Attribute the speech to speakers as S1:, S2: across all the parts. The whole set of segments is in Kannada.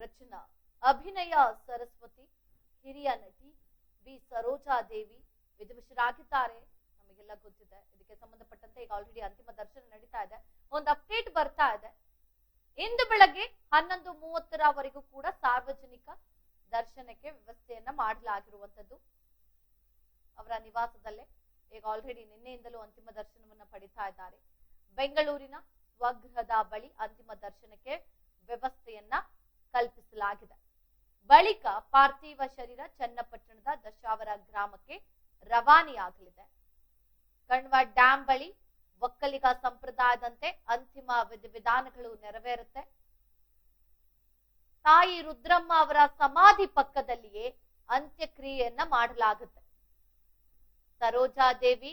S1: ರಚನಾ, ಅಭಿನಯ ಸರಸ್ವತಿ, ಹಿರಿಯ ನಟಿ ಬಿ ಸರೋಜಾದೇವಿ ವಿಧಿವಶರಾಗಿದ್ದಾರೆ. ನಮಗೆಲ್ಲ ಗೊತ್ತಿದೆ. ಇದಕ್ಕೆ ಸಂಬಂಧಪಟ್ಟಂತೆ ಈಗ ಆಲ್ರೆಡಿ ಅಂತಿಮ ದರ್ಶನ ನಡೀತಾ ಇದೆ. ಒಂದು ಅಪ್ಡೇಟ್ ಬರ್ತಾ ಇದೆ. ಇಂದು ಬೆಳಗ್ಗೆ ಹನ್ನೊಂದು ಮೂವತ್ತರವರೆಗೂ ಕೂಡ ಸಾರ್ವಜನಿಕ ದರ್ಶನಕ್ಕೆ ವ್ಯವಸ್ಥೆಯನ್ನ ಮಾಡಲಾಗಿರುವಂತದ್ದು ಅವರ ನಿವಾಸದಲ್ಲೇ ಈಗ ಆಲ್ರೆಡಿ ನಿನ್ನೆಯಿಂದಲೂ ಅಂತಿಮ ದರ್ಶನವನ್ನ ಪಡಿತಾ ಇದ್ದಾರೆ. ಬೆಂಗಳೂರಿನ ಸ್ವಗೃಹದ ಬಳಿ ಅಂತಿಮ ದರ್ಶನಕ್ಕೆ ವ್ಯವಸ್ಥೆಯನ್ನ ಕಲ್ಪಿಸಲಾಗಿದೆ. ಬಳಿಕ ಪಾರ್ಥಿವ ಶರೀರ ಚನ್ನಪಟ್ಟಣದ ದಶಾವರ ಗ್ರಾಮಕ್ಕೆ ರವಾನೆಯಾಗಲಿದೆ. ಕಣ್ವ ಡ್ಯಾಂ ಬಳಿ ಒಕ್ಕಲಿಗ ಸಂಪ್ರದಾಯದಂತೆ ಅಂತಿಮ ವಿಧಿವಿಧಾನಗಳು ನೆರವೇರುತ್ತೆ. ತಾಯಿ ರುದ್ರಮ್ಮ ಅವರ ಸಮಾಧಿ ಪಕ್ಕದಲ್ಲಿಯೇ ಅಂತ್ಯಕ್ರಿಯೆಯನ್ನ ಮಾಡಲಾಗುತ್ತೆ. ಸರೋಜಾದೇವಿ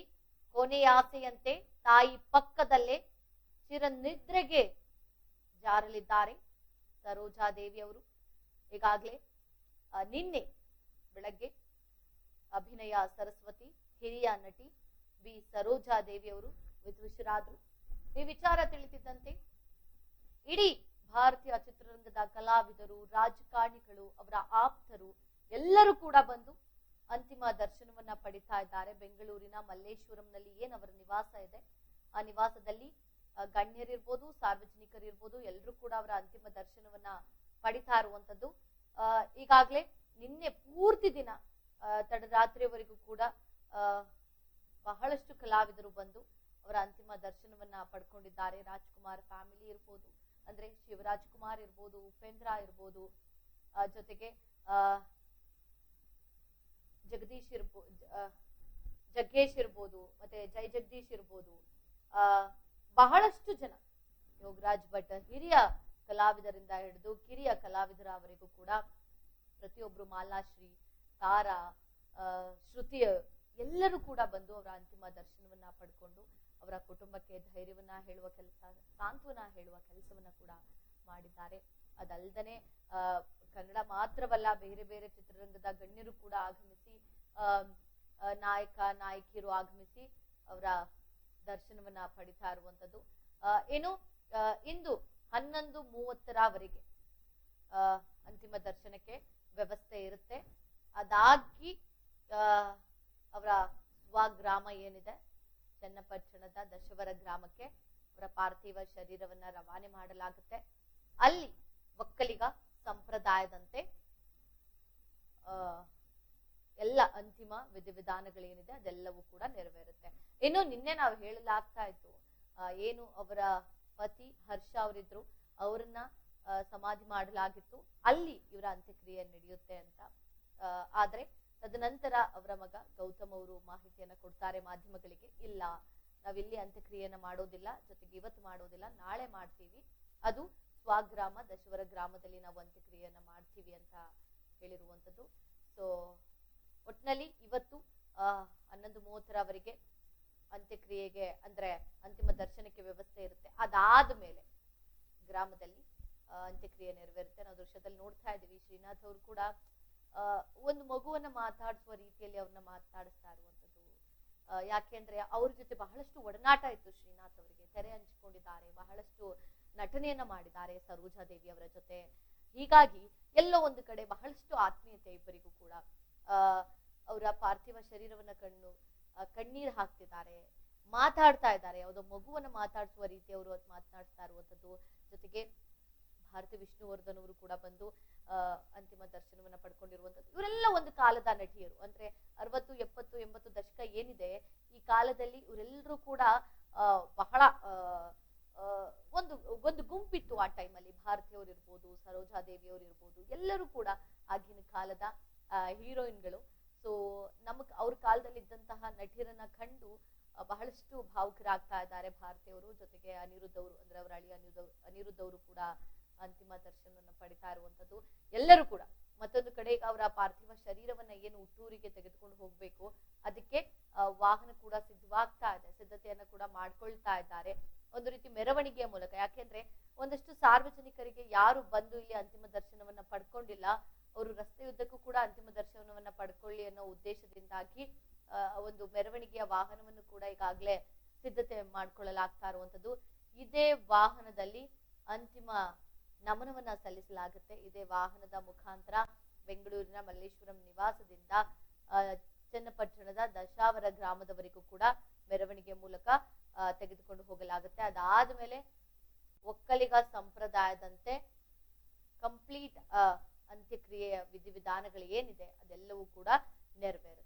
S1: ಕೊನೆಯ ಆಸೆಯಂತೆ ತಾಯಿ ಪಕ್ಕದಲ್ಲೇ ಚಿರನಿದ್ರೆಗೆ ಜಾರಲಿದ್ದಾರೆ. ಸರೋಜಾದೇವಿ ಅವರು. ಈಗಾಗಲೇ ನಿನ್ನೆ ಬೆಳಗ್ಗೆ ಅಭಿನಯ ಸರಸ್ವತಿ, ಹಿರಿಯ ನಟಿ ಬಿ ಸರೋಜಾದೇವಿ ಅವರು ವಿದ್ವಿಷರಾದರು ಈ ವಿಚಾರ ತಿಳಿತಿದ್ದಂತೆ ಇಡೀ ಭಾರತೀಯ ಚಿತ್ರರಂಗದ ಕಲಾವಿದರು, ರಾಜಕಾರಣಿಗಳು, ಅವರ ಆಪ್ತರು ಎಲ್ಲರೂ ಕೂಡ ಬಂದು ಅಂತಿಮ ದರ್ಶನವನ್ನ ಪಡಿತಾ ಇದ್ದಾರೆ. ಬೆಂಗಳೂರಿನ ಮಲ್ಲೇಶ್ವರಂನಲ್ಲಿ ಏನ್ ಅವರ ನಿವಾಸ ಇದೆ? ಆ ನಿವಾಸದಲ್ಲಿ ಗಣ್ಯರಿರ್ಬೋದು, ಸಾರ್ವಜನಿಕರಿರ್ಬೋದು ಎಲ್ಲರೂ ಕೂಡ ಅವರ ಅಂತಿಮ ದರ್ಶನವನ್ನ ಪಡಿತಾ ಇರುವಂತದ್ದು. ಈಗಾಗಲೇ ನಿನ್ನೆ ಪೂರ್ತಿ ದಿನ ತಡರಾತ್ರಿವರೆಗೂ ಕೂಡ ಬಹಳಷ್ಟು ಕಲಾವಿದರು ಬಂದು ಅವರ ಅಂತಿಮ ದರ್ಶನವನ್ನ ಪಡ್ಕೊಂಡಿದ್ದಾರೆ. ರಾಜ್ಕುಮಾರ್ ಫ್ಯಾಮಿಲಿ ಇರ್ಬೋದು, ಅಂದ್ರೆ ಶಿವರಾಜ್ ಕುಮಾರ್ ಇರ್ಬೋದು, ಉಪೇಂದ್ರ ಇರ್ಬೋದು ಜೊತೆಗೆ ಜಗದೀಶ್ ಇರ್ಬೋದು ಜಗ್ಗೇಶ್ ಇರ್ಬೋದು, ಮತ್ತೆ ಜೈ ಜಗದೀಶ್ ಇರ್ಬೋದು ಬಹಳಷ್ಟು ಜನ. ಯೋಗರಾಜ್ ಭಟ್ ಹಿರಿಯ ಕಲಾವಿದರಿಂದ ಹಿಡಿದು ಕಿರಿಯ ಕಲಾವಿದರವರೆಗೂ ಕೂಡ ಪ್ರತಿಯೊಬ್ರು ಮಾಲಾಶ್ರೀ ತಾರಾ ಶ್ರುತಿಯ ಶ್ರುತಿ ಎಲ್ಲರೂ ಕೂಡ ಬಂದು ಅವರ ಅಂತಿಮ ದರ್ಶನವನ್ನ ಪಡ್ಕೊಂಡು ಅವರ ಕುಟುಂಬಕ್ಕೆ ಧೈರ್ಯವನ್ನ ಹೇಳುವ ಕೆಲಸ, ಸಾಂತ್ವನ ಹೇಳುವ ಕೆಲಸವನ್ನ ಕೂಡ ಮಾಡಿದ್ದಾರೆ. ಅದಲ್ಲದೆ ಕನ್ನಡ ಮಾತ್ರವಲ್ಲ, ಬೇರೆ ಬೇರೆ ಚಿತ್ರರಂಗದ ಗಣ್ಯರು ಕೂಡ ಆಗಮಿಸಿ ನಾಯಕ, ನಾಯಕಿಯರು ಆಗಮಿಸಿ ಅವರ ದರ್ಶನವನ್ನ ಪಡಿತಾ ಇರುವಂತದ್ದು. ಏನು ಇಂದು ಹನ್ನೊಂದು ಮೂವತ್ತರವರೆಗೆ ಅಂತಿಮ ದರ್ಶನಕ್ಕೆ ವ್ಯವಸ್ಥೆ ಇರುತ್ತೆ. ಅದಾಗಿ ಅವರ ಸ್ವಗ್ರಾಮ ಏನಿದೆ ಚನ್ನಪಟ್ಟಣದ ದಶವರ ಗ್ರಾಮಕ್ಕೆ ಅವರ ಪಾರ್ಥಿವ ಶರೀರವನ್ನ ರವಾನೆ ಮಾಡಲಾಗುತ್ತೆ. ಅಲ್ಲಿ ಒಕ್ಕಲಿಗ ಸಂಪ್ರದಾಯದಂತೆ ಎಲ್ಲ ಅಂತಿಮ ವಿಧಿವಿಧಾನಗಳೇನಿದೆ ಅದೆಲ್ಲವೂ ಕೂಡ ನೆರವೇರುತ್ತೆ. ಇನ್ನು ನಿನ್ನೆ ನಾವು ಹೇಳಲಾಗ್ತಾ ಇತ್ತು ಏನು ಅವರ ಪತಿ ಹರ್ಷ ಅವರಿದ್ರು, ಅವರನ್ನ ಸಮಾಧಿ ಮಾಡಲಾಗಿತ್ತು, ಅಲ್ಲಿ ಇವರ ಅಂತ್ಯಕ್ರಿಯೆ ನಡೆಯುತ್ತೆ ಅಂತ. ಆದ್ರೆ ತದನಂತರ ಅವರ ಮಗ ಗೌತಮ್ ಅವರು ಮಾಹಿತಿಯನ್ನ ಕೊಡ್ತಾರೆ ಮಾಧ್ಯಮಗಳಿಗೆ, ಇಲ್ಲ, ನಾವಿಲ್ಲಿ ಅಂತ್ಯಕ್ರಿಯೆಯನ್ನ ಮಾಡೋದಿಲ್ಲ, ಜೊತೆಗೆ ಇವತ್ತು ಮಾಡೋದಿಲ್ಲ, ನಾಳೆ ಮಾಡ್ತೀವಿ, ಅದು ಸ್ವಗ್ರಾಮ ದಶವರ ಗ್ರಾಮದಲ್ಲಿ ನಾವು ಅಂತ್ಯಕ್ರಿಯೆಯನ್ನ ಮಾಡ್ತೀವಿ ಅಂತ ಹೇಳಿರುವಂತದ್ದು ಸೊ ಒಟ್ನಲ್ಲಿ ಇವತ್ತು ಹನ್ನೊಂದು ಮೂವತ್ತರವರೆಗೆ ಅಂತ್ಯಕ್ರಿಯೆಗೆ ಅಂದ್ರೆ ಅಂತಿಮ ದರ್ಶನಕ್ಕೆ ವ್ಯವಸ್ಥೆ ಇರುತ್ತೆ. ಅದಾದ ಮೇಲೆ ಗ್ರಾಮದಲ್ಲಿ ಅಂತ್ಯಕ್ರಿಯೆ ನೆರವೇರುತ್ತೆ ನಾವು ದೃಶ್ಯದಲ್ಲಿ ನೋಡ್ತಾ ಇದ್ದೀವಿ. ಶ್ರೀನಾಥ್ ಅವರು ಕೂಡ ಒಂದು ಮಗುವನ್ನ ಮಾತಾಡಿಸುವ ರೀತಿಯಲ್ಲಿ ಅವ್ರನ್ನ ಮಾತಾಡಿಸ್ತಾ ಇರುವಂತದ್ದು ಆ, ಯಾಕೆಂದ್ರೆ ಅವ್ರ ಜೊತೆ ಬಹಳಷ್ಟು ಒಡನಾಟ ಇತ್ತು ಶ್ರೀನಾಥ್ ಅವರಿಗೆ. ತೆರೆ ಹಂಚಿಕೊಂಡಿದ್ದಾರೆ ಬಹಳಷ್ಟು ನಟನೆಯನ್ನ ಮಾಡಿದ್ದಾರೆ ಸರೋಜಾ ದೇವಿ ಅವರ ಜೊತೆ. ಹೀಗಾಗಿ ಎಲ್ಲೋ ಒಂದು ಕಡೆ ಬಹಳಷ್ಟು ಆತ್ಮೀಯತೆ ಇಬ್ಬರಿಗೂ ಕೂಡ ಅವರ ಪಾರ್ಥಿವ ಶರೀರವನ್ನ ಕಣ್ಣು ಕಣ್ಣೀರು ಹಾಕ್ತಿದ್ದಾರೆ, ಮಾತಾಡ್ತಾ ಇದ್ದಾರೆ. ಯಾವುದೋ ಮಗುವನ್ನ ಮಾತಾಡಿಸುವ ರೀತಿ ಅವರು ಮಾತನಾಡ್ತಾ ಇರುವಂತದ್ದು ಜೊತೆಗೆ ಭಾರತಿ ವಿಷ್ಣುವರ್ಧನ್ ಅವರು ಕೂಡ ಬಂದು ಅಂತಿಮ ದರ್ಶನವನ್ನ ಪಡ್ಕೊಂಡಿರುವಂತದ್ದು ಇವರೆಲ್ಲ ಒಂದು ಕಾಲದ ನಟಿಯರು. ಅಂದ್ರೆ ಅರವತ್ತು, ಎಪ್ಪತ್ತು, ಎಂಬತ್ತು ದಶಕ ಏನಿದೆ, ಈ ಕಾಲದಲ್ಲಿ ಇವರೆಲ್ಲರೂ ಕೂಡ ಬಹಳ ಒಂದು ಒಂದು ಗುಂಪಿತ್ತು ಆ ಟೈಮಲ್ಲಿ ಭಾರತಿಯವರು ಇರ್ಬೋದು ಸರೋಜಾದೇವಿಯವರು ಇರ್ಬೋದು ಎಲ್ಲರೂ ಕೂಡ ಆಗಿನ ಕಾಲದ ಹೀರೋಯಿನ್ಗಳು. ಸೊ ನಮಗ್ ಅವ್ರ ಕಾಲದಲ್ಲಿ ಇದ್ದಂತಹ ನಟಿಯರನ್ನ ಕಂಡು ಬಹಳಷ್ಟು ಭಾವುಕರಾಗ್ತಾ ಇದ್ದಾರೆ ಭಾರತೀಯವರು ಜೊತೆಗೆ ಅನಿರುದ್ಧ ಅವರು, ಅಂದ್ರೆ ಅವರ ಅಳಿ ಅನಿರುದ್ಧ ಅವರು ಕೂಡ ಅಂತಿಮ ದರ್ಶನವನ್ನು ಪಡಿತಾ ಇರುವಂತದ್ದು ಎಲ್ಲರೂ ಕೂಡ, ಮತ್ತೊಂದು ಕಡೆ ಅವರ ಪಾರ್ಥಿವ ಶರೀರವನ್ನ ಏನು ಹುಟ್ಟೂರಿಗೆ ತೆಗೆದುಕೊಂಡು ಹೋಗ್ಬೇಕು, ಅದಕ್ಕೆ ವಾಹನ ಕೂಡ ಸಿದ್ಧವಾಗ್ತಾ ಇದೆ, ಸಿದ್ಧತೆಯನ್ನ ಕೂಡ ಮಾಡ್ಕೊಳ್ತಾ ಇದ್ದಾರೆ. ಒಂದು ರೀತಿ ಮೆರವಣಿಗೆಯ ಮೂಲಕ. ಯಾಕೆಂದ್ರೆ, ಒಂದಷ್ಟು ಸಾರ್ವಜನಿಕರಿಗೆ ಯಾರು ಬಂದು ಇಲ್ಲಿ ಅಂತಿಮ ದರ್ಶನವನ್ನ ಪಡ್ಕೊಂಡಿಲ್ಲ ಅವರು ರಸ್ತೆಯುದ್ದಕ್ಕೂ ಕೂಡ ಅಂತಿಮ ದರ್ಶನವನ್ನ ಪಡ್ಕೊಳ್ಳಿ ಅನ್ನೋ ಉದ್ದೇಶದಿಂದಾಗಿ ಒಂದು ಮೆರವಣಿಗೆಯ ವಾಹನವನ್ನು ಕೂಡ ಈಗಾಗಲೇ ಸಿದ್ಧತೆ ಮಾಡ್ಕೊಳ್ಳಲಾಗ್ತಾ ಇರುವಂತದ್ದು. ಇದೇ ವಾಹನದಲ್ಲಿ ಅಂತಿಮ ನಮನವನ್ನ ಸಲ್ಲಿಸಲಾಗುತ್ತೆ. ಇದೇ ವಾಹನದ ಮುಖಾಂತರ ಬೆಂಗಳೂರಿನ ಮಲ್ಲೇಶ್ವರಂ ನಿವಾಸದಿಂದ ಚನ್ನಪಟ್ಟಣದ ದಶಾವರ ಗ್ರಾಮದವರೆಗೂ ಕೂಡ ಮೆರವಣಿಗೆ ಮೂಲಕ ತೆಗೆದುಕೊಂಡು ಹೋಗಲಾಗುತ್ತೆ. ಅದಾದ ಮೇಲೆ ಒಕ್ಕಲಿಗ ಸಂಪ್ರದಾಯದಂತೆ ಕಂಪ್ಲೀಟ್ ಅಂತ್ಯಕ್ರಿಯೆಯ ವಿಧಿವಿಧಾನಗಳು ಏನಿದೆ ಅದೆಲ್ಲವೂ ಕೂಡ ನೆರವೇರುತ್ತೆ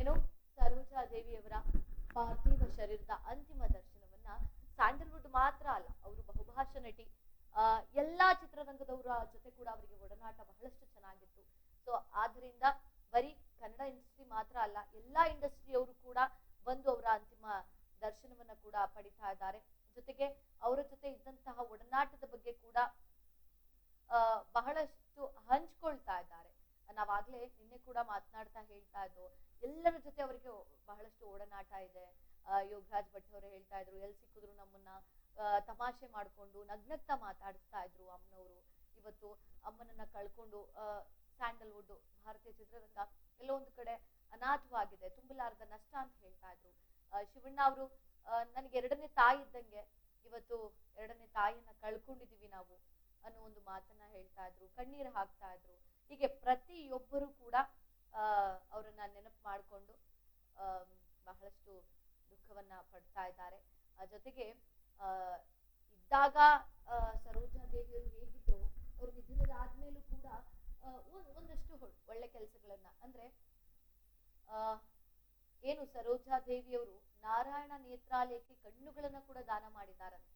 S1: ಏನು ಸರೋಜಾ ದೇವಿಯವರ ಪಾರ್ಥಿವ ಶರೀರದ ಅಂತಿಮ ದರ್ಶನವನ್ನ ಸ್ಯಾಂಡಲ್ವುಡ್ ಮಾತ್ರ ಅಲ್ಲ, ಅವರು ಬಹುಭಾಷಾ ನಟಿ ಎಲ್ಲಾ ಚಿತ್ರರಂಗದವರ ಜೊತೆ ಕೂಡ ಅವರಿಗೆ ಒಡನಾಟ ಬಹಳಷ್ಟು ಚೆನ್ನಾಗಿತ್ತು. ಸೊ ಆದ್ರಿಂದ ಬರೀ ಕನ್ನಡ ಇಂಡಸ್ಟ್ರಿ ಮಾತ್ರ ಅಲ್ಲ, ಎಲ್ಲಾ ಇಂಡಸ್ಟ್ರಿಯವರು ಕೂಡ ಬಂದು ಅವರ ಅಂತಿಮ ದರ್ಶನವನ್ನ ಕೂಡ ಪಡಿತಾ ಇದ್ದಾರೆ. ಜೊತೆಗೆ ಅವರ ಜೊತೆ ಇದ್ದಂತಹ ಒಡನಾಟದ ಬಗ್ಗೆ ಕೂಡ ಬಹಳಷ್ಟು ಹಂಚ್ಕೊಳ್ತಾ ಇದ್ದಾರೆ. ನಾವಾಗ್ಲೇ ನಿನ್ನೆ ಕೂಡ ಮಾತನಾಡ್ತಾ ಹೇಳ್ತಾ ಇದ್ವು. ಎಲ್ಲರ ಜೊತೆ ಅವರಿಗೆ ಬಹಳಷ್ಟು ಓಡನಾಟ ಇದೆ. ಯೋಗರಾಜ್ ಭಟ್ ಅವರು ಹೇಳ್ತಾ ಇದ್ರು, ಎಲ್ ಸಿಕ್ಕಿದ್ರು ನಮ್ಮನ್ನ ತಮಾಷೆ ಮಾಡ್ಕೊಂಡು ನಗ್ನಗ್ತಾ ಮಾತಾಡಿಸ್ತಾ ಇದ್ರು ಅಮ್ಮನವರು. ಇವತ್ತು ಅಮ್ಮನನ್ನ ಕಳ್ಕೊಂಡು ಸ್ಯಾಂಡಲ್ವುಡ್ ಭಾರತೀಯ ಚಿತ್ರರಂಗ ಎಲ್ಲೋ ಒಂದು ಕಡೆ ಅನಾಥವಾಗಿದೆ, ತುಂಬಲಾರದ ನಷ್ಟ ಅಂತ ಹೇಳ್ತಾ ಇದ್ರು. ಶಿವಣ್ಣ ಅವರು ನನಗೆ ಎರಡನೇ ತಾಯಿ ಇದ್ದಂಗೆ ಇವತ್ತು ಎರಡನೇ ತಾಯಿಯನ್ನ ಕಳ್ಕೊಂಡಿದೀವಿ ನಾವು ಅನ್ನೋ ಒಂದು ಮಾತನ್ನ ಹೇಳ್ತಾ ಇದ್ರು, ಕಣ್ಣೀರು ಹಾಕ್ತಾ ಇದ್ರು. ಹೀಗೆ ಪ್ರತಿಯೊಬ್ಬರು ಕೂಡ ಅವರನ್ನು ನೆನಪು ಮಾಡಿಕೊಂಡು ಬಹಳಷ್ಟು ದುಃಖವನ್ನ ಪಡ್ತಾ ಇದ್ದಾರೆ. ಜೊತೆಗೆ ಇದ್ದಾಗ ಸರೋಜಾ ದೇವಿಯವರು ಹೇಗಿದ್ರು ಅವ್ರ ನಿಧನದಾದ್ಮೇಲೂ ಕೂಡ ಒಂದಷ್ಟು ಒಳ್ಳೆ ಕೆಲಸಗಳನ್ನ, ಅಂದ್ರೆ ಏನು ಸರೋಜಾ ದೇವಿಯವರು ನಾರಾಯಣ ನೇತ್ರಾಲಯಕ್ಕೆ ಕಣ್ಣುಗಳನ್ನ ಕೂಡ ದಾನ ಮಾಡಿದಾರಂತೆ.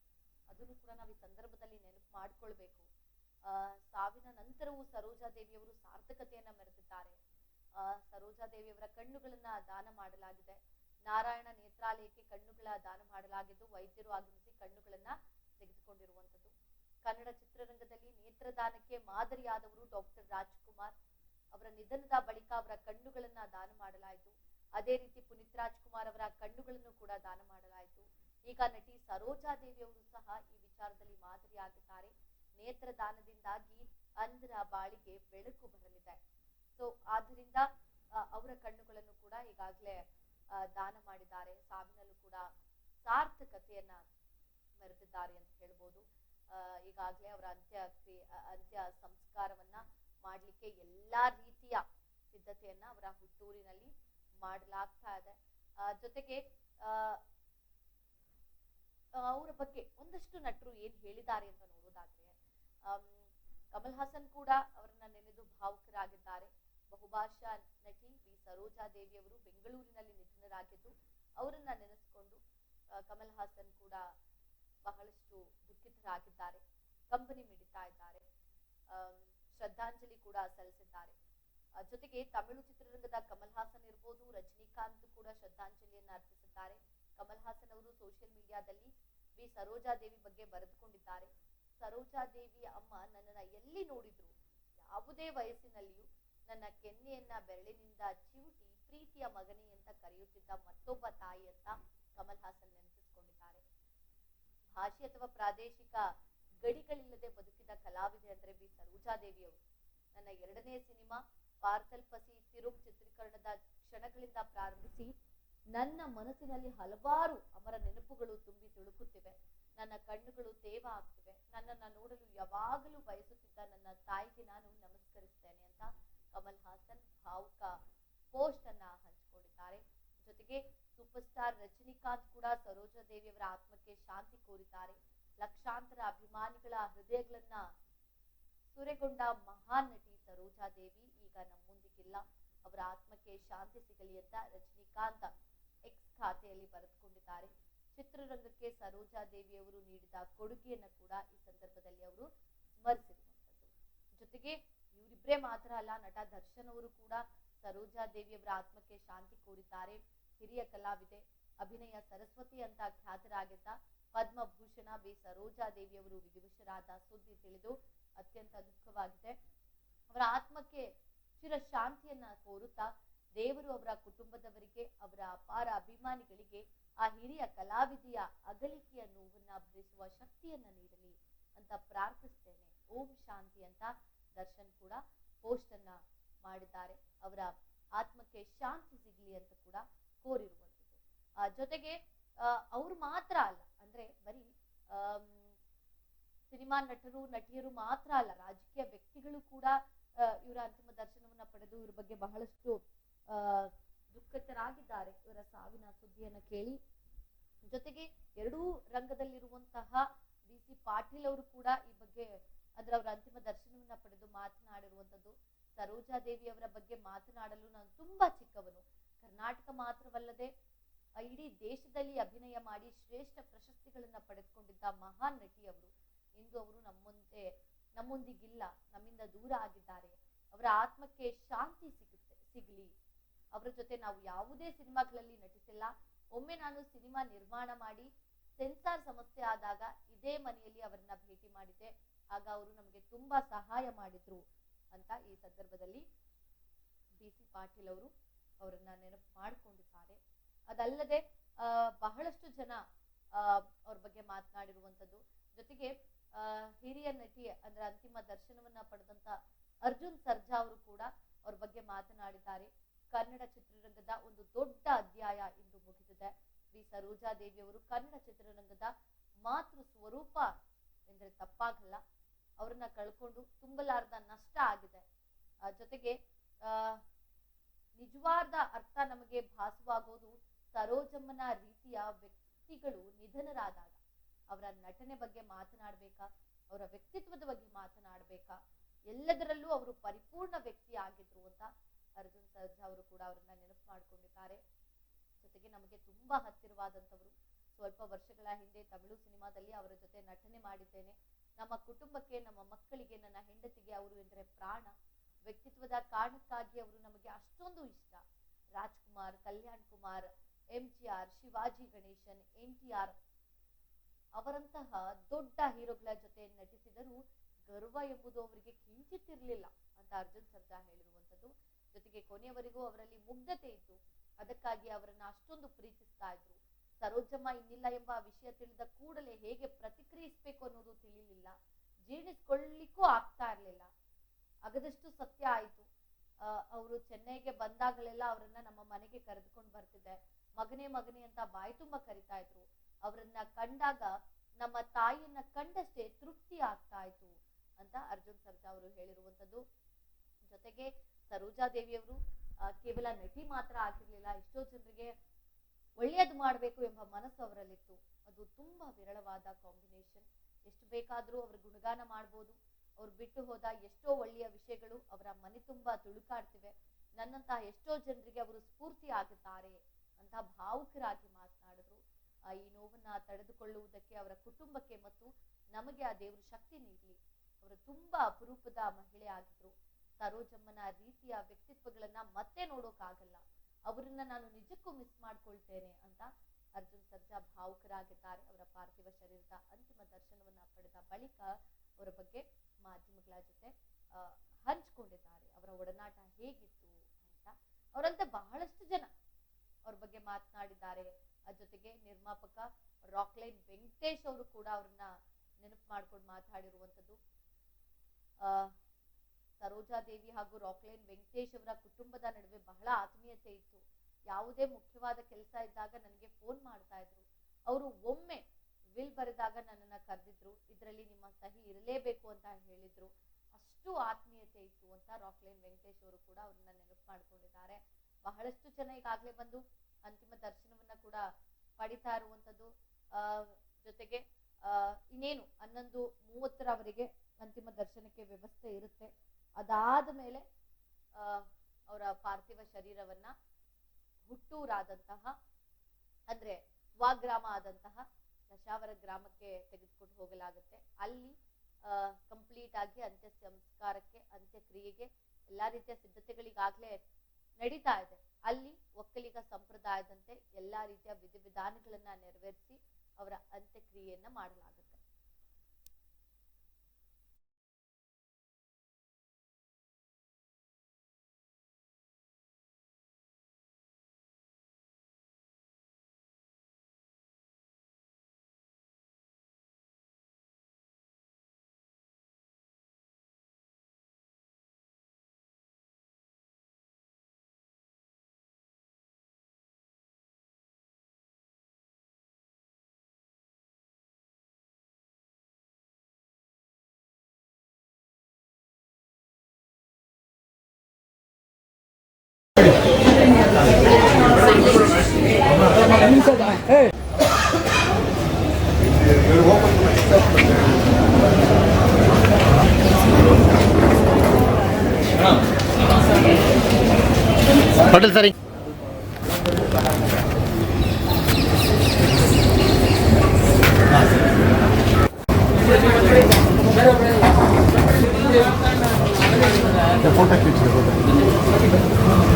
S1: ಅದನ್ನು ಕೂಡ ನಾವು ಈ ಸಂದರ್ಭದಲ್ಲಿ ನೆನಪು ಮಾಡ್ಕೊಳ್ಬೇಕು. ಸಾವಿನ ನಂತರವೂ ಸರೋಜಾ ದೇವಿಯವರು ಸಾರ್ಥಕತೆಯನ್ನ ಮೆರೆದಿದ್ದಾರೆ. ಆ, ಸರೋಜಾ ದೇವಿಯವರ ಕಣ್ಣುಗಳನ್ನ ದಾನ ಮಾಡಲಾಗಿದೆ. ನಾರಾಯಣ ನೇತ್ರಾಲಯಕ್ಕೆ ಕಣ್ಣುಗಳ ದಾನ ಮಾಡಲಾಗಿದ್ದು ವೈದ್ಯರು ಆಗಮಿಸಿ ಕಣ್ಣುಗಳನ್ನ ತೆಗೆದುಕೊಂಡಿರುವಂತದ್ದು ಕನ್ನಡ ಚಿತ್ರರಂಗದಲ್ಲಿ ನೇತ್ರದಾನಕ್ಕೆ ಮಾದರಿಯಾದವರು ಡಾಕ್ಟರ್ ರಾಜ್ಕುಮಾರ್. ಅವರ ನಿಧನದ ಬಳಿಕ ಅವರ ಕಣ್ಣುಗಳನ್ನ ದಾನ ಮಾಡಲಾಯಿತು. ಅದೇ ರೀತಿ ಪುನೀತ್ ರಾಜ್ಕುಮಾರ್ ಅವರ ಕಣ್ಣುಗಳನ್ನು ಕೂಡ ದಾನ ಮಾಡಲಾಯಿತು. ಈಗ ನಟಿ ಸರೋಜಾ ದೇವಿಯವರು ಸಹ ಈ ವಿಚಾರದಲ್ಲಿ ಮಾದರಿಯಾಗಿದ್ದಾರೆ. ನೇತ್ರದಾನದಿಂದಾಗಿ ಅಂಧರ ಬಾಳಿಗೆ ಬೆಳಕು ಬರಲಿದೆ. ಸೊ ಆದ್ರಿಂದ ಅವರ ಕಣ್ಣುಗಳನ್ನು ಕೂಡ ಈಗಾಗಲೇ ದಾನ ಮಾಡಿದ್ದಾರೆ. ಸಾವಿನಲ್ಲೂ ಕೂಡ ಸಾರ್ಥಕತೆಯನ್ನ ಮೆರೆದಿದ್ದಾರೆ ಅಂತ ಹೇಳ್ಬೋದು. ಈಗಾಗಲೇ ಅವರ ಅಂತ್ಯ ಕ್ರಿಯೆ ಅಂತ್ಯ ಸಂಸ್ಕಾರವನ್ನ ಮಾಡ್ಲಿಕ್ಕೆ ಎಲ್ಲಾ ರೀತಿಯ ಸಿದ್ಧತೆಯನ್ನ ಅವರ ಹುಟ್ಟೂರಿನಲ್ಲಿ ಮಾಡಲಾಗ್ತಾ ಇದೆ. ಜೊತೆಗೆ ಅವರ ಬಗ್ಗೆ ಒಂದಷ್ಟು ನಟರು ಏನ್ ಹೇಳಿದ್ದಾರೆ ಅಂತ ನೋಡೋದಾದ್ರೆ ಕಮಲ್ ಹಾಸನ್ ಕೂಡ ಅವರನ್ನ ನೆನೆದು ಭಾವುಕರಾಗಿದ್ದಾರೆ. ಬಹುಭಾಷಾ ನಟಿ ವಿ ಸರೋಜಾ ದೇವಿ ಅವರು ಬೆಂಗಳೂರಿನಲ್ಲಿ ನಿಧನರಾಗಿದ್ದು, ಅವರನ್ನ ನೆನೆಸಿಕೊಂಡು ಕಮಲ್ ಹಾಸನ್ ಕೂಡ ಬಹಳಷ್ಟು ದುಃಖಿತರಾಗಿದ್ದಾರೆ. ಕಂಬನಿ ಮಿಡಿತಾ ಇದ್ದಾರೆ. ಶ್ರದ್ಧಾಂಜಲಿ ಕೂಡ ಸಲ್ಲಿಸಿದ್ದಾರೆ. ಜೊತೆಗೆ ತಮಿಳು ಚಿತ್ರರಂಗದ ಕಮಲ್ ಹಾಸನ್ ಇರ್ಬೋದು, ರಜನಿಕಾಂತ್ ಕೂಡ ಶ್ರದ್ಧಾಂಜಲಿಯನ್ನ ಅರ್ಪಿಸಿದ್ದಾರೆ. ಕಮಲ್ ಹಾಸನ್ ಅವರು ಸೋಷಿಯಲ್ ಮೀಡಿಯಾದಲ್ಲಿ ವಿ ಸರೋಜಾ ದೇವಿ ಬಗ್ಗೆ ಬರೆದುಕೊಂಡಿದ್ದಾರೆ. ಸರೋಜಾ ದೇವಿಯ ಅಮ್ಮ ನನ್ನನ್ನ ಎಲ್ಲಿ ನೋಡಿದ್ರು? ಯಾವುದೇ ವಯಸ್ಸಿನಲ್ಲಿಯೂ ನನ್ನ ಕೆನ್ನೆಯನ್ನ ಬೆರಳಿನಿಂದ ಚಿವುಟಿ ಪ್ರೀತಿಯ ಮಗನೇ ಅಂತ ಕರೆಯುತ್ತಿದ್ದ ಮತ್ತೊಬ್ಬ ತಾಯಿ ಅಂತ ಕಮಲ್ ಹಾಸನ್ ನೆನಪಿಸಿಕೊಂಡಿದ್ದಾರೆ. ಭಾಷೆ ಅಥವಾ ಪ್ರಾದೇಶಿಕ ಗಡಿಗಳಿಲ್ಲದೆ ಬದುಕಿದ ಕಲಾವಿದೆ ಅಂದ್ರೆ ಬಿ ಸರೋಜಾದೇವಿ ಅವರು ನನ್ನ ಎರಡನೇ ಸಿನಿಮಾ ಪಾರ್ಥಲ್ಪಸಿ ತಿರುಗ್ ಚಿತ್ರೀಕರಣದ ಕ್ಷಣಗಳಿಂದ ಪ್ರಾರಂಭಿಸಿ ನನ್ನ ಮನಸ್ಸಿನಲ್ಲಿ ಹಲವಾರು ಅಮರ ನೆನಪುಗಳು ತುಂಬಿ ತುಳುಕುತ್ತಿವೆ. ನನ್ನ ಕಣ್ಣುಗಳು ತೇವ ಆಗ್ತಿವೆ ನನ್ನನ್ನ ನೋಡಲು ಯಾವಾಗಲೂ ಬಯಸುತ್ತಿದ್ದ ನನ್ನ ತಾಯಿಗೆ ನಾನು ನಮಸ್ಕರಿಸ್ತೇನೆ ಅಂತ ಕಮಲ್ ಹಾಸನ್ ಭಾವುಕ ಪೋಸ್ಟ್ ಅನ್ನ ಹಂಚಿಕೊಂಡಿದ್ದಾರೆ. ಜೊತೆಗೆ ಸೂಪರ್ ಸ್ಟಾರ್ ರಜನಿಕಾಂತ್ ಕೂಡ ಸರೋಜಾ ದೇವಿಯವರ ಆತ್ಮಕ್ಕೆ ಶಾಂತಿ ಕೋರಿದ್ದಾರೆ. ಲಕ್ಷಾಂತರ ಅಭಿಮಾನಿಗಳ ಹೃದಯಗಳನ್ನ ಸುರೆಗೊಂಡ ಮಹಾನ್ ನಟಿ ಸರೋಜಾ ದೇವಿ ಈಗ ನಮ್ಮೊಂದಿಗಿಲ್ಲ. ಅವರ ಆತ್ಮಕ್ಕೆ ಶಾಂತಿ ಸಿಗಲಿ ಅಂತ ರಜನಿಕಾಂತ್ ಎಕ್ಸ್ ಖಾತೆಯಲ್ಲಿ ಬರೆದುಕೊಂಡಿದ್ದಾರೆ. ಚಿತ್ರರಂಗಕ್ಕೆ ಸರೋಜಾ ದೇವಿ ಅವರು ನೀಡಿದ ಕೊಡುಗೆಯನ್ನ ಕೂಡ ಈ ಸಂದರ್ಭದಲ್ಲಿ ಅವರು ಸ್ಮರಿಸಿರುವಂಥದ್ದು. ಜೊತೆಗೆ ಇವರಿಬ್ಬರೇ ಮಾತ್ರ ಅಲ್ಲ, ನಟ ದರ್ಶನ್ ಅವರು ಕೂಡ ಸರೋಜಾ ದೇವಿಯವರ ಆತ್ಮಕ್ಕೆ ಶಾಂತಿ ಕೋರಿದ್ದಾರೆ. ಹಿರಿಯ ಕಲಾವಿದೆ ಅಭಿನಯ ಸರಸ್ವತಿ ಅಂತ ಖ್ಯಾತರಾಗಿದ್ದ ಪದ್ಮಭೂಷಣ ಬಿ. ಸರೋಜಾ ದೇವಿಯವರು ವಿಧಿವಶರಾದ ಸುದ್ದಿ ತಿಳಿದು ಅತ್ಯಂತ ದುಃಖವಾಗಿದೆ. ಅವರ ಆತ್ಮಕ್ಕೆ ಚಿರ ಶಾಂತಿಯನ್ನ ಕೋರುತ್ತಾ ದೇವರು ಅವರ ಕುಟುಂಬದವರಿಗೆ ಅವರ ಅಪಾರ ಅಭಿಮಾನಿಗಳಿಗೆ ಆ ಹಿರಿಯ ಕಲಾವಿದೆಯ ಅಗಲಿಕೆಯ ನೋವನ್ನ ಭರಿಸುವ ಶಕ್ತಿಯನ್ನ ನೀಡಲಿ ಅಂತ ಪ್ರಾರ್ಥಿಸ್ತೇನೆ. ಓಂ ಶಾಂತಿ ಅಂತ ದರ್ಶನ್ ಕೂಡ ಪೋಸ್ಟ್ ಅನ್ನ ಮಾಡಿದ್ದಾರೆ. ಅವರ ಆತ್ಮಕ್ಕೆ ಶಾಂತಿ ಸಿಗ್ಲಿ ಅಂತ ಕೂಡ ಕೋರಿರುವಂಥದ್ದು. ಆ, ಜೊತೆಗೆ ಅವ್ರು ಮಾತ್ರ ಅಲ್ಲ ಅಂದ್ರೆ ಬರೀ ಸಿನಿಮಾ ನಟರು ನಟಿಯರು ಮಾತ್ರ ಅಲ್ಲ ರಾಜಕೀಯ ವ್ಯಕ್ತಿಗಳು ಕೂಡ ಇವರ ಅಂತಿಮ ದರ್ಶನವನ್ನ ಪಡೆದು ಇವ್ರ ಬಗ್ಗೆ ಬಹಳಷ್ಟು ದುಃಖಿತರಾಗಿದ್ದಾರೆ ಇವರ ಸಾವಿನ ಸುದ್ದಿಯನ್ನ ಕೇಳಿ. ಜೊತೆಗೆ ಎರಡೂ ರಂಗದಲ್ಲಿರುವಂತಹ ಬಿ ಸಿ ಪಾಟೀಲ್ ಅವರು ಕೂಡ ಈ ಬಗ್ಗೆ ಅದರ ಅವರ ಅಂತಿಮ ದರ್ಶನವನ್ನ ಪಡೆದು ಮಾತನಾಡಿರುವಂತದ್ದು ಸರೋಜಾ ದೇವಿ ಅವರ ಬಗ್ಗೆ ಮಾತನಾಡಲು ನಾನು ತುಂಬಾ ಚಿಕ್ಕವನು. ಕರ್ನಾಟಕ ಮಾತ್ರವಲ್ಲದೆ ಇಡೀ ದೇಶದಲ್ಲಿ ಅಭಿನಯ ಮಾಡಿ ಶ್ರೇಷ್ಠ ಪ್ರಶಸ್ತಿಗಳನ್ನ ಪಡೆದುಕೊಂಡಿದ್ದ ಮಹಾನ್ ನಟಿ ಅವರು. ಇಂದು ಅವರು ನಮ್ಮಂತೆ ನಮ್ಮೊಂದಿಗಿಲ್ಲ, ನಮ್ಮಿಂದ ದೂರ ಆಗಿದ್ದಾರೆ. ಅವರ ಆತ್ಮಕ್ಕೆ ಶಾಂತಿ ಸಿಗುತ್ತೆ, ಸಿಗಲಿ. ಅವರ ಜೊತೆ ನಾವು ಯಾವುದೇ ಸಿನಿಮಾಗಳಲ್ಲಿ ನಟಿಸಿಲ್ಲ. ಒಮ್ಮೆ ನಾನು ಸಿನಿಮಾ ನಿರ್ಮಾಣ ಮಾಡಿ ಸೆನ್ಸಾರ್ ಸಮಸ್ಯೆ ಆದಾಗ ಇದೇ ಮನೆಯಲ್ಲಿ ಅವರನ್ನ ಭೇಟಿ ಮಾಡಿದ್ದೆ. ಆಗ ಅವರು ನಮಗೆ ತುಂಬಾ ಸಹಾಯ ಮಾಡಿದ್ರು ಅಂತ ಈ ಸಂದರ್ಭದಲ್ಲಿ ಬಿ ಸಿ ಪಾಟೀಲ್ ಅವರು ಅವರನ್ನ ನೆನಪು ಮಾಡಿಕೊಂಡಿದ್ದಾರೆ. ಅದಲ್ಲದೆ ಬಹಳಷ್ಟು ಜನ ಅವ್ರ ಬಗ್ಗೆ ಮಾತನಾಡಿರುವಂತದ್ದು ಜೊತೆಗೆ ಹಿರಿಯ ನಟಿ ಅಂದ್ರೆ ಅಂತಿಮ ದರ್ಶನವನ್ನ ಪಡೆದಂತ ಅರ್ಜುನ್ ಸರ್ಜಾ ಅವರು ಕೂಡ ಅವ್ರ ಬಗ್ಗೆ ಮಾತನಾಡಿದ್ದಾರೆ. ಕನ್ನಡ ಚಿತ್ರರಂಗದ ಒಂದು ದೊಡ್ಡ ಅಧ್ಯಾಯ ಇಂದು ಮುಗಿದಿದೆ. ವಿ ಸರೋಜಾ ದೇವಿ ಅವರು ಕನ್ನಡ ಚಿತ್ರರಂಗದ ಮಾತೃ ಸ್ವರೂಪ ಎಂದ್ರೆ ತಪ್ಪಾಗಲ್ಲ. ಅವ್ರನ್ನ ಕಳ್ಕೊಂಡು ತುಂಬಲಾರದ ನಷ್ಟ ಆಗಿದೆ. ಜೊತೆಗೆ, ಆ, ನಿಜವಾದ ಅರ್ಥ ನಮಗೆ ಭಾಸವಾಗೋದು ಸರೋಜಮ್ಮನ ರೀತಿಯ ವ್ಯಕ್ತಿಗಳು ನಿಧನರಾದಾಗ. ಅವರ ನಟನೆ ಬಗ್ಗೆ ಮಾತನಾಡ್ಬೇಕಾ? ಅವರ ವ್ಯಕ್ತಿತ್ವದ ಬಗ್ಗೆ ಮಾತನಾಡ್ಬೇಕಾ? ಎಲ್ಲದರಲ್ಲೂ ಅವರು ಪರಿಪೂರ್ಣ ವ್ಯಕ್ತಿ ಆಗಿದ್ರು ಅಂತ ಅರ್ಜುನ್ ಸರ್ಜಾ ಅವರು ಕೂಡ ಅವರನ್ನ ನೆನಪು ಮಾಡ್ಕೊಂಡಿದ್ದಾರೆ. ಜೊತೆಗೆ ನಮಗೆ ತುಂಬಾ ಹತ್ತಿರವಾದಂತವರು ಸ್ವಲ್ಪ ವರ್ಷಗಳ ಹಿಂದೆ ತಮಿಳು ಸಿನಿಮಾದಲ್ಲಿ ಅವರ ಜೊತೆ ನಟನೆ ಮಾಡಿದ್ದೇನೆ. ನಮ್ಮ ಕುಟುಂಬಕ್ಕೆ, ನಮ್ಮ ಮಕ್ಕಳಿಗೆ, ನನ್ನ ಹೆಂಡತಿಗೆ ಅವರು ಎಂದರೆ ಪ್ರಾಣ. ವ್ಯಕ್ತಿತ್ವದ ಕಾರಣಕ್ಕಾಗಿ ಅವರು ನಮಗೆ ಅಷ್ಟೊಂದು ಇಷ್ಟ. Rajkumar, Kalyan Kumar M G R Shivaji Ganesan N T R ಅವರಂತಹ ದೊಡ್ಡ ಹೀರೋಗಳ ಜೊತೆ ನಟಿಸಿದರೂ ಗರ್ವ ಎಂಬುದು ಅವರಿಗೆ ಕಿಂಚಿತ್ತಿರಲಿಲ್ಲ ಅಂತ ಅರ್ಜುನ್ ಸರ್ಜಾ ಹೇಳಿರುವಂತದ್ದು ಜೊತೆಗೆ ಕೊನೆಯವರೆಗೂ ಅವರಲ್ಲಿ ಮುಗ್ಧತೆ ಇತ್ತು. ಅದಕ್ಕಾಗಿ ಅವರನ್ನ ಅಷ್ಟೊಂದು ಪ್ರೀತಿಸ್ತಾ ಇದ್ರು. ಸರೋಜಮ್ಮ ಇನ್ನಿಲ್ಲ ಎಂಬ ವಿಷಯ ತಿಳಿದ ಕೂಡಲೇ ಹೇಗೆ ಪ್ರತಿಕ್ರಿಯಿಸ್ಬೇಕು ಅನ್ನೋದು ತಿಳಿಲಿಲ್ಲ. ಜೀರ್ಣಿಸ್ಕೊಳ್ಳಿಕ್ಕೂ ಆಗ್ತಾ ಇರ್ಲಿಲ್ಲ. ಅಗದಷ್ಟು ಸತ್ಯ ಆಯ್ತು. ಅವರು ಚೆನ್ನೈಗೆ ಬಂದಾಗಲೆಲ್ಲ ಅವರನ್ನ ನಮ್ಮ ಮನೆಗೆ ಕರೆದುಕೊಂಡು ಬರ್ತಿದ್ದೆ. ಮಗನೇ ಮಗನೇ ಅಂತ ಬಾಯಿ ತುಂಬಾ ಕರಿತಾ ಇದ್ರು. ಅವರನ್ನ ಕಂಡಾಗ ನಮ್ಮ ತಾಯಿಯನ್ನ ಕಂಡಷ್ಟೇ ತೃಪ್ತಿ ಆಗ್ತಾ ಇತ್ತು ಅಂತ ಅರ್ಜುನ್ ಸರ್ಜಾ ಅವರು ಹೇಳಿರುವಂತದ್ದು ಜೊತೆಗೆ ಸರೋಜಾ ದೇವಿಯವರು ಆ, ಕೇವಲ ನಟಿ ಮಾತ್ರ ಆಗಿರ್ಲಿಲ್ಲ ಎಷ್ಟೋ ಜನರಿಗೆ ಒಳ್ಳೆಯದು ಮಾಡಬೇಕು ಎಂಬ ಮನಸ್ಸು ಅವರಲ್ಲಿತ್ತು. ಅದು ತುಂಬಾ ವಿರಳವಾದ ಕಾಂಬಿನೇಷನ್ ಎಷ್ಟು ಬೇಕಾದ್ರೂ ಅವ್ರ ಗುಣಗಾನ ಮಾಡ್ಬೋದು. ಅವ್ರು ಬಿಟ್ಟು ಹೋದ ಎಷ್ಟೋ ಒಳ್ಳೆಯ ವಿಷಯಗಳು ಅವರ ಮನೆ ತುಂಬಾ ತುಳುಕಾಡ್ತಿವೆ. ನನ್ನಂತಹ ಎಷ್ಟೋ ಜನರಿಗೆ ಅವರು ಸ್ಫೂರ್ತಿ ಆಗುತ್ತಾರೆ ಅಂತ ಭಾವುಕರಾಗಿ ಮಾತನಾಡಿದ್ರು. ಈ ನೋವನ್ನ ತಡೆದುಕೊಳ್ಳುವುದಕ್ಕೆ ಅವರ ಕುಟುಂಬಕ್ಕೆ ಮತ್ತು ನಮಗೆ ಆ ದೇವರು ಶಕ್ತಿ ನೀಡಲಿ. ಅವರು ತುಂಬಾ ಅಪರೂಪದ ಮಹಿಳೆ ಆಗಿದ್ರು. ಸರೋಜಮ್ಮನ ರೀತಿಯ ವ್ಯಕ್ತಿತ್ವಗಳನ್ನ ಮತ್ತೆ ನೋಡೋಕ್ಕಾಗಲ್ಲ ಅವರನ್ನ ನಾನು ನಿಜಕ್ಕೂ ಮಿಸ್ ಮಾಡ್ಕೊಳ್ತೇನೆ ಅಂತ ಅರ್ಜುನ್ ಸರ್ಜಾ ಭಾವುಕರಾಗಿದ್ದಾರೆ. ಅವರ ಪಾರ್ಥಿವ ಶರೀರದ ಅಂತಿಮ ದರ್ಶನವನ್ನ ಪಡೆದ ಬಳಿಕ ಅವರ ಬಗ್ಗೆ ಮಾಧ್ಯಮಗಳ ಜೊತೆ ಹಂಚಿಕೊಂಡಿದ್ದಾರೆ. ಅವರ ಒಡನಾಟ ಹೇಗಿತ್ತು ಅಂತ. ಅವರಂತೆ ಬಹಳಷ್ಟು ಜನ ಅವ್ರ ಬಗ್ಗೆ ಮಾತನಾಡಿದ್ದಾರೆ. ಅದ್ರ ಜೊತೆಗೆ ನಿರ್ಮಾಪಕ ರಾಕ್ಲೈನ್ ವೆಂಕಟೇಶ್ ಅವರು ಕೂಡ ಅವ್ರನ್ನ ನೆನಪು ಮಾಡ್ಕೊಂಡು ಮಾತಾಡಿರುವಂಥದ್ದು ಸರೋಜಾದೇವಿ ಹಾಗೂ ರಾಕ್ಲೈನ್ ವೆಂಕಟೇಶ್ ಅವರ ಕುಟುಂಬದ ನಡುವೆ ಬಹಳ ಆತ್ಮೀಯತೆ ಇತ್ತು. ಯಾವುದೇ ಮುಖ್ಯವಾದ ಕೆಲಸ ಇದ್ದಾಗ ನನಗೆ ಫೋನ್ ಮಾಡ್ತಾ ಇದ್ರು. ಅವರು ಒಮ್ಮೆ ವಿಲ್ ಬರೆದಾಗ ನನ್ನನ್ನ ಕರೆದಿದ್ರು. ಇದರಲ್ಲಿ ನಿಮ್ಮ ಸಹಿ ಇರಲೇಬೇಕು ಅಂತ ಹೇಳಿದ್ರು. ಅಷ್ಟು ಆತ್ಮೀಯತೆ ಇತ್ತು ಅಂತ ರಾಕ್ಲೈನ್ ವೆಂಕಟೇಶ್ ಅವರು ಕೂಡ ಅವ್ರನ್ನ ನೆನಪು ಮಾಡ್ಕೊಂಡಿದ್ದಾರೆ. ಬಹಳಷ್ಟು ಜನ ಈಗಾಗಲೇ ಬಂದು ಅಂತಿಮ ದರ್ಶನವನ್ನ ಕೂಡ ಪಡಿತಾ ಇರುವಂಥದ್ದು ಜೊತೆಗೆ ಇನ್ನೇನು ಹನ್ನೊಂದು ಮೂವತ್ತರವರೆಗೆ ಅಂತಿಮ ದರ್ಶನಕ್ಕೆ ವ್ಯವಸ್ಥೆ ಇರುತ್ತೆ. ಅದಾದ ಮೇಲೆ ಅವರ ಪಾರ್ಥಿವ ಶರೀರವನ್ನ ಹುಟ್ಟೂರಾದಂತಹ, ಅಂದ್ರೆ ಸ್ವಗ್ರಾಮ ಆದಂತಹ ದಶಾವರ ಗ್ರಾಮಕ್ಕೆ ತೆಗೆದುಕೊಂಡು ಹೋಗಲಾಗುತ್ತೆ. ಅಲ್ಲಿ ಕಂಪ್ಲೀಟ್ ಆಗಿ ಅಂತ್ಯ ಸಂಸ್ಕಾರಕ್ಕೆ ಅಂತ್ಯಕ್ರಿಯೆಗೆ ಎಲ್ಲಾ ರೀತಿಯ ಸಿದ್ಧತೆಗಳಿಗಾಗ್ಲೇ ನಡೀತಾ ಇದೆ. ಅಲ್ಲಿ ಒಕ್ಕಲಿಗ ಸಂಪ್ರದಾಯದಂತೆ ಎಲ್ಲಾ ರೀತಿಯ ವಿಧಿವಿಧಾನಗಳನ್ನ ನೆರವೇರಿಸಿ ಅವರ ಅಂತ್ಯಕ್ರಿಯೆಯನ್ನ ಮಾಡಲಾಗುತ್ತೆ.
S2: ಹೋಟೆಲ್ ಸರಿ
S3: ¡Vamos!